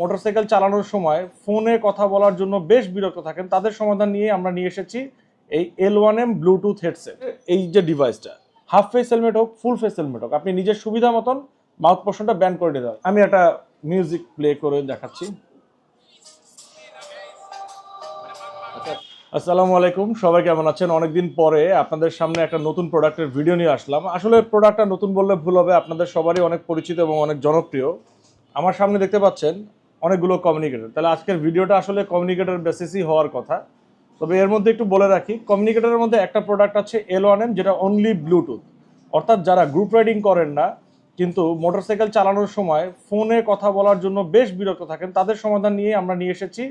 Motorcycle চালানোর সময় ফোনে কথা বলার জন্য বেশ বিরক্ত থাকেন। তাদের সমাধান নিয়ে আমরা নিয়ে এসেছি এই L one M Bluetooth headset এই যে ডিভাইসটা হাফ ফেস হেলমেট হোক ফুল ফেস হেলমেট হোক, আপনি নিজের সুবিধা মতন মাউথ পোর্শনটা ব্যান করে নিতে। আমি একটা মিউজিক প্লে করে দেখাচ্ছি। আসসালামু আলাইকুম, সবাই কেমন আছেন? অনেকদিন পরে আপনাদের সামনে একটা নতুন প্রোডাক্টের ভিডিও নিয়ে আসলাম। আসলে প্রোডাক্টটা নতুন বললে ভুল হবে, আপনাদের সবারই অনেক পরিচিত এবং অনেক জনপ্রিয়। আমার সামনে দেখতে পাচ্ছেন অনেকগুলো কমিউনিকেটর তাহলে আজকের ভিডিওটা আসলে কমিউনিকেটর বেসিসই হওয়ার কথা। তবে এর মধ্যে একটু বলে রাখি কমিউনিকেটরের মধ্যে একটা প্রোডাক্ট আছে এল ওয়ান এম যেটা অনলি ব্লুটুথ অর্থাৎ যারা গ্রুপ রাইডিং করেন না, কিন্তু মোটরসাইকেল চালানোর সময় ফোনে কথা বলার জন্য বেশ বিরক্ত থাকেন, তাদের সমাধান নিয়ে আমরা নিয়ে এসেছি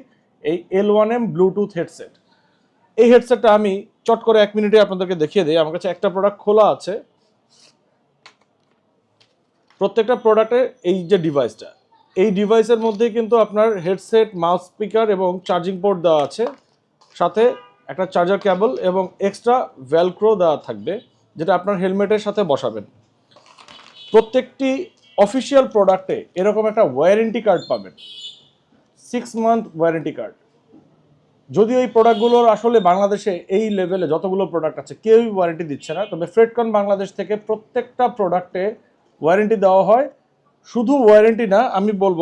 এই L one M Bluetooth headset এই হেডসেটটা আমি চট করে এক মিনিটে আপনাদেরকে দেখিয়ে দিই। আমার কাছে একটা প্রোডাক্ট খোলা আছে। প্রত্যেকটা প্রোডাক্টের এই যে ডিভাইসটা এই ডিভাইসের মধ্যে কিন্তু আপনার হেডসেট, মাউস স্পিকার এবং চার্জিং পোর্ট দেওয়া আছে। সাথে একটা চার্জার ক্যাবল এবং এক্সট্রা ভ্যালক্রো দেওয়া থাকবে, যেটা আপনার হেলমেটের সাথে বসাবেন। প্রত্যেকটি অফিসিয়াল প্রোডাক্টে এরকম একটা ওয়ারেন্টি কার্ড পাবেন। সিক্স মান্থ ওয়ারেন্টি কার্ড যদিও এই প্রোডাক্টগুলোর আসলে বাংলাদেশে এই লেভেলে যতগুলো প্রোডাক্ট আছে, কেউই ওয়ারেন্টি দিচ্ছে না। তবে ফ্রেডকন বাংলাদেশ থেকে প্রত্যেকটা প্রোডাক্টে ওয়ারেন্টি দেওয়া হয়। শুধু ওয়ারেন্টি না, আমি বলব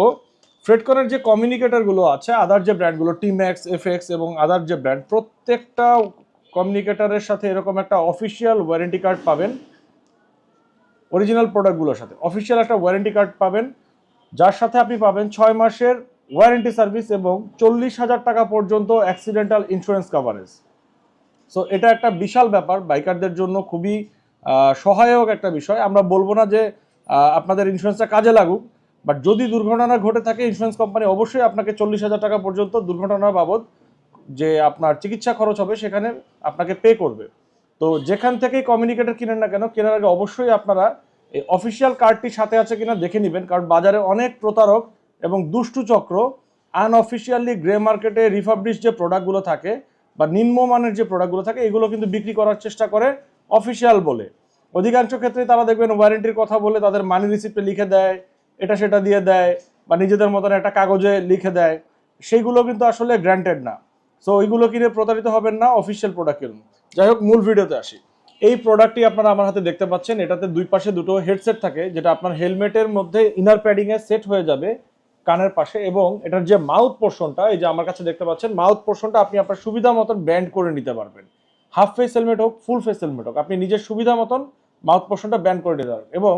ফ্রেডকনের যে কমিউনিকেটারগুলো আছে আদার যে ব্র্যান্ডগুলো টিম্যাক্স এফএক্স এবং আদার যে ব্র্যান্ড প্রত্যেকটা কমিউনিকেটারের সাথে এরকম একটা অফিসিয়াল ওয়ারেন্টি কার্ড পাবেন। অরিজিনাল প্রোডাক্টগুলোর সাথে। অফিসিয়াল একটা ওয়ারেন্টি কার্ড পাবেন, যার সাথে আপনি পাবেন ছয় মাসের ওয়ারেন্টি সার্ভিস এবং চল্লিশ হাজার টাকা পর্যন্ত অ্যাক্সিডেন্টাল ইন্স্যুরেন্স কাভারেজ সো এটা একটা বিশাল ব্যাপার বাইকারদের জন্য খুবই সহায়ক একটা বিষয়। আমরা বলব না যে আপনাদের ইন্স্যুরেন্সটা কাজে লাগুক বাট যদি দুর্ঘটনা ঘটে থাকে ইন্স্যুরেন্স কোম্পানি অবশ্যই আপনাকে চল্লিশ হাজার টাকা পর্যন্ত দুর্ঘটনা বাবদ যে আপনার চিকিৎসা খরচ হবে, সেখানে আপনাকে পে করবে। তো যেখান থেকেই কমিউনিকেটর কিনেন না কেন, কেনার আগে অবশ্যই আপনারা এই অফিসিয়াল কার্ডটি সাথে আছে কিনা দেখে নেবেন, কারণ বাজারে অনেক প্রতারক এবং দুষ্টু চক্র আনঅফিসিয়ালি গ্রে মার্কেটে রিফাবলিশ যে প্রোডাক্টগুলো থাকে বা নিম্নমানের যে প্রোডাক্টগুলো থাকে, এগুলো কিন্তু বিক্রি করার চেষ্টা করে অফিসিয়াল বলে। অধিকাংশ ক্ষেত্রে তারা দেখবেন ওয়ারেন্টির কথা বলে তাদের মানি রিসিপ্টে লিখে দেয়, এটা সেটা দিয়ে দেয় বা নিজেদের মতন একটা কাগজে লিখে দেয়। সেইগুলো কিন্তু আসলে গ্র্যান্টেড না। সো ওইগুলো কিনে প্রতারিত হবেন না অফিসিয়াল প্রোডাক্ট কিনুন যাই হোক, মূল ভিডিওতে আসি। এই প্রোডাক্টটি আপনারা আমার হাতে দেখতে পাচ্ছেন। এটাতে দুই পাশে দুটো হেডসেট থাকে, যেটা আপনার হেলমেটের মধ্যে ইনার প্যাডিংয়ে সেট হয়ে যাবে কানের পাশে এবং এটার যে মাউথ পোর্শনটা এই যে আমার কাছে দেখতে পাচ্ছেন মাউথ পোর্শনটা আপনি আপনার সুবিধা মতন ব্যান্ড করে নিতে পারবেন। হাফ ফেস হেলমেট হোক ফুল ফেস হেলমেট হোক, আপনি নিজের সুবিধা মতন মাউথ পোর্শনটা ব্যান্ড করে নিতে পারবেন। এবং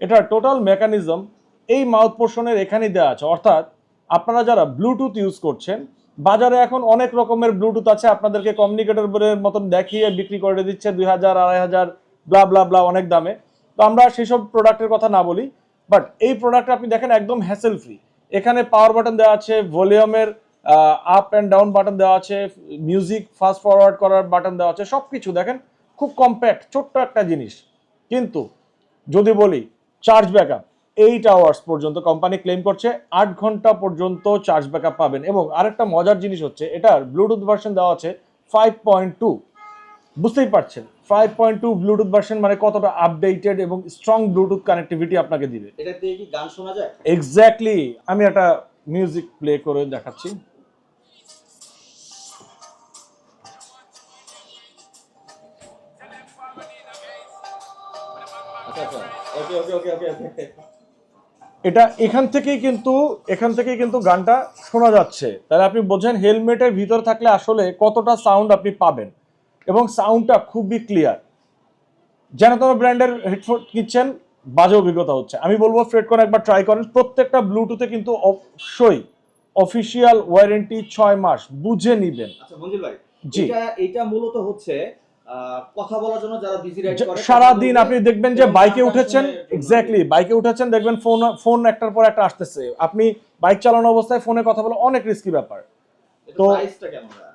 এটার টোটাল মেকানিজম এই মাউথ পোর্শনের এখানেই দেওয়া আছে। অর্থাৎ আপনারা যারা ব্লুটুথ ইউজ করছেন, বাজারে এখন অনেক রকমের ব্লুটুথ আছে, আপনাদেরকে কমিউনিকেটর মতন দেখিয়ে বিক্রি করে দিচ্ছে, দুই হাজার, আড়াই হাজার ব্লা ব্লা ব্লা অনেক দামে। তো আমরা সেসব প্রোডাক্টের কথা না বলি বাট এই প্রোডাক্ট আপনি দেখেন একদম হ্যাসেল ফ্রি এখানে পাওয়ার বাটন দেওয়া আছে ভলিউমের আপ অ্যান্ড ডাউন বাটন দেওয়া আছে মিউজিক ফাস্ট ফরওয়ার্ড করার বাটন দেওয়া আছে সব কিছু দেখেন খুব কম্প্যাক্ট ছোট্ট একটা জিনিস। কিন্তু যদি বলি চার্জ ব্যাকআপ এইট আওয়ার্স পর্যন্ত কোম্পানি ক্লেম করছে আট ঘণ্টা পর্যন্ত চার্জ ব্যাকআপ পাবেন। এবং আরেকটা মজার জিনিস হচ্ছে এটার ব্লুটুথ ভার্সন দেওয়া আছে ফাইভ পয়েন্ট টু বুঝতেই পারছেন five point two Bluetooth version মানে কতটা আপডেটেড এবং স্ট্রং ব্লুটুথ কানেক্টিভিটি আপনাকে দিবে। এটা দিয়ে কি গান শোনা যায়? এক্স্যাক্টলি আমি একটা মিউজিক প্লে করে দেখাচ্ছি। এটা এখান থেকেই কিন্তু এখান থেকেই কিন্তু গানটা শোনা যাচ্ছে। তাহলে আপনি বোঝেন হেলমেটের ভিতর থাকলে আসলে কতটা সাউন্ড আপনি পাবেন। এবং সাউন্ডটা খুবই ক্লিয়ার যেন তোমার ব্র্যান্ডের হেডফোন কিনছেন বাজে অভিজ্ঞতা হচ্ছে। আমি বলব ফ্রেডকন একবার ট্রাই করেন। প্রত্যেকটা ব্লুটুথে কিন্তু অবশ্যই অফিসিয়াল ওয়ারেন্টি ছয় মাস বুঝে নিবেন। আচ্ছা মঞ্জুর ভাই জি। এটা এটা মূলত হচ্ছে কথা বলার জন্য যারা বিজি রাইড করে সারাদিন আপনি দেখবেন যে বাইকে উঠেছেন এক্স্যাক্টলি বাইকে উঠেছেন দেখবেন ফোন ফোন একটার পর একটা আসতেছে। আপনি বাইক চালানো অবস্থায় ফোনে কথা বলা অনেক রিস্কি ব্যাপার। তো?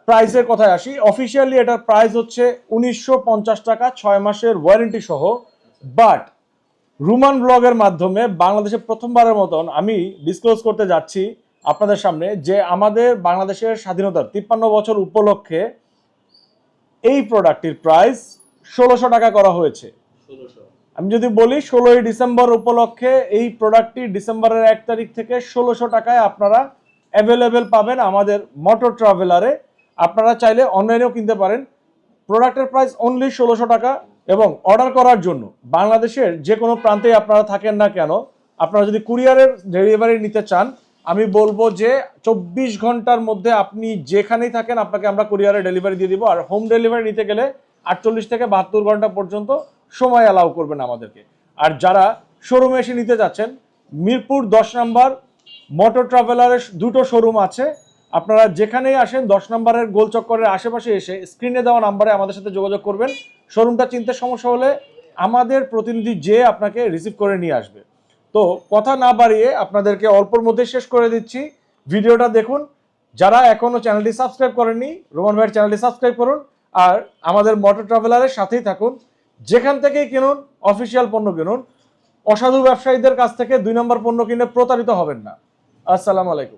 প্রাইসের কথায় আসি। অফিসিয়ালি এটার প্রাইস হচ্ছে উনিশশো পঞ্চাশ টাকা ছয় মাসের ওয়ারেন্টি সহ। বাট রুমান ব্লগের মাধ্যমে বাংলাদেশে প্রথমবারের মতন আমি ডিসক্লোজ করতে যাচ্ছি আপনাদের সামনে যে আমাদের বাংলাদেশের স্বাধীনতার তিপ্পান্ন বছর উপলক্ষে এই প্রোডাক্টটির প্রাইস ষোলোশো টাকা করা হয়েছে। আমি যদি বলি ষোলোই ডিসেম্বর উপলক্ষে এই প্রোডাক্টটি ডিসেম্বরের এক তারিখ থেকে ষোলোশো টাকায় আপনারা অ্যাভেলেবেল পাবেন আমাদের মোটর ট্রাভেলারে আপনারা চাইলে অনলাইনেও কিনতে পারেন। প্রোডাক্টের প্রাইস অনলি ষোলোশো টাকা এবং অর্ডার করার জন্য। বাংলাদেশের যে কোনো প্রান্তেই আপনারা থাকেন না কেন আপনারা যদি কুরিয়ারের ডেলিভারি নিতে চান আমি বলব যে চব্বিশ ঘণ্টার মধ্যে আপনি যেখানেই থাকেন, আপনাকে আমরা কুরিয়ারে ডেলিভারি দিয়ে দিব। আর হোম ডেলিভারি নিতে গেলে আটচল্লিশ থেকে বাহাত্তর ঘণ্টা পর্যন্ত সময় অ্যালাউ করবেন আমাদেরকে। আর যারা শোরুমে এসে নিতে যাচ্ছেন, মিরপুর দশ নম্বর মোটর ট্রাভেলারের দুটো শোরুম আছে। আপনারা যেখানেই আসেন, দশ নম্বরের গোল চক্করের আশেপাশে এসে স্ক্রিনে দেওয়া নাম্বারে আমাদের সাথে যোগাযোগ করবেন। শোরুমটা চিনতে সমস্যা হলে আমাদের প্রতিনিধি যে আপনাকে রিসিভ করে নিয়ে আসবে। তো কথা না বাড়িয়ে আপনাদেরকে অল্পর মধ্যে শেষ করে দিচ্ছি। ভিডিওটা দেখুন। যারা এখনও চ্যানেলটি সাবস্ক্রাইব করেননি, রোমান ভাইয়ের চ্যানেলটি সাবস্ক্রাইব করুন আর আমাদের মোটর ট্রাভেলারের সাথেই থাকুন। যেখান থেকেই কিনুন, অফিসিয়াল পণ্য কিনুন। অসাধু ব্যবসায়ীদের কাছ থেকে দুই নম্বর পণ্য কিনে প্রতারিত হবেন না। আসসালামু আলাইকুম।